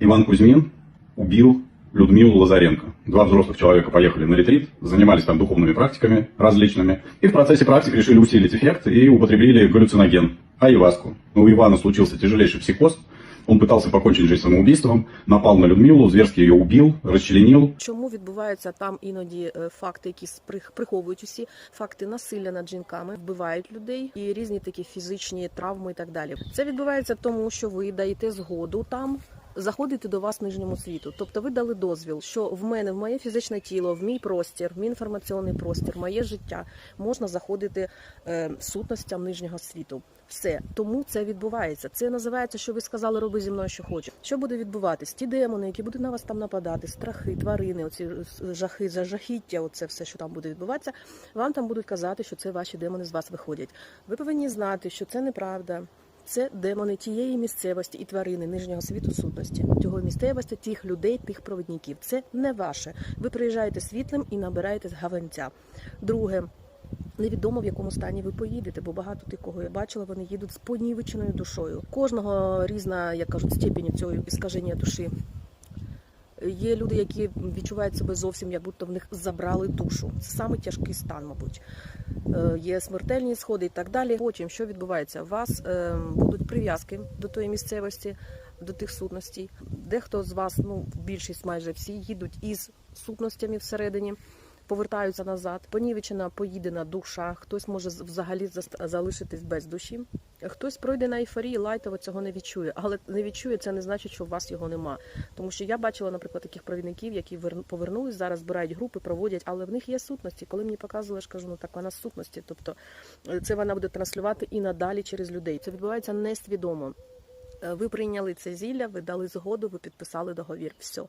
Иван Кузьмин убил Людмилу Лазаренко. Два взрослых человека поехали на ретрит, занимались там духовными практиками различными, и в процессе практик решили усилить эффект и употребили галлюциноген, айваску. У Ивана случился тяжелейший психоз, он пытался покончить жизнь самоубийством, напал на Людмилу, зверски ее убил, расчленил, Чому відбуваються там іноді е, факти, які сприх- приховують усі факти насилля над жінками, вбивають людей і різні такі фізичні травми і так далі. Це відбувається тому, що ви даєте згоду там. Заходити до вас нижньому світу, тобто ви дали дозвіл, що в мене, в моє фізичне тіло, в мій простір, в мій інформаційний простір, моє життя можна заходити е, сутностям нижнього світу. Все тому це відбувається. Це називається, що ви сказали, роби зі мною, що хочеш. Що буде відбуватись? Ті демони, які будуть на вас там нападати, страхи, тварини, оці жахи, зажахіття, оце все, що там буде відбуватися. Вам там будуть казати, що це ваші демони з вас виходять. Ви повинні знати, що це неправда. Це демони тієї місцевості і тварини нижнього світу сутності, цього місцевості, тих людей, тих провідників. Це не ваше. Ви приїжджаєте світлим і набираєте з гаванця. Друге. Невідомо в якому стані ви поїдете, бо багато тих, кого я бачила, вони їдуть з понівеченою душою. Кожного різна, як кажуть, степінь цього іскаження душі. Є люди, які відчувають себе зовсім, як будто в них забрали душу. Це саме тяжкий стан, мабуть. Е, Є смертельні сходи і так далі. Потім що відбувається? У вас е, будуть прив'язки до тої місцевості, до тих сутностей. Дехто з вас, ну більшість майже всі, їдуть із сутностями всередині. Повертаються назад, понівечена, поїдена душа. Хтось може взагалі залишитись без душі. Хтось пройде на ейфорії, лайтово цього не відчує. Але не відчує, це не значить, що у вас його нема. Тому що я бачила, наприклад, таких провідників, які верну- повернулись, зараз збирають групи, проводять, але в них є сутності. Коли мені показували, я ж кажу, ну так вона сутності. Тобто е, це вона буде транслювати і надалі через людей. Це відбувається несвідомо. Е, Ви прийняли це зілля, ви дали згоду, ви підписали договір. Все.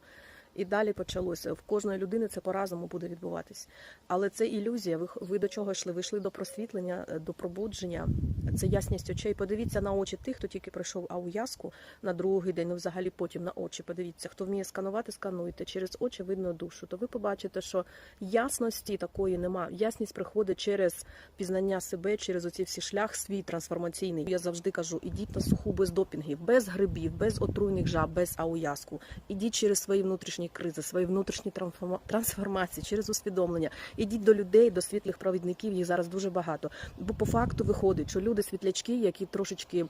І далі почалося. В кожної людини це по-разному буде відбуватись. Але це ілюзія. Ви, ви до чого йшли? Ви йшли до просвітлення, е, до пробудження. Це ясність очей. Подивіться на очі тих, хто тільки пройшов ауязку на другий день, ну взагалі потім на очі. Подивіться, хто вміє сканувати, скануйте. Через очі видно душу. То ви побачите, що ясності такої нема. Ясність приходить через пізнання себе, через оці всі шлях свій трансформаційний. Я завжди кажу: ідіть на суху без допінгів, без грибів, без отруйних жаб, без ауязку. Ідіть через свої внутрішні кризи, свої внутрішні трансформації, через усвідомлення. Ідіть до людей, до світлих провідників. Їх зараз дуже багато. Бо по факту виходить, що люди світлячки, які трошечки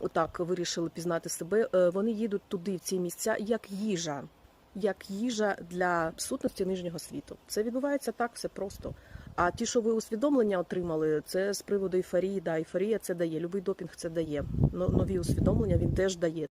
отак вирішили пізнати себе, е, вони їдуть туди, в ці місця, як їжа. Як їжа для сутності нижнього світу. Це відбувається так, все просто. А ті, що ви усвідомлення отримали, це з приводу ейфорії. Да, ейфорія це дає. Любий допінг це дає. Нові усвідомлення він теж дає.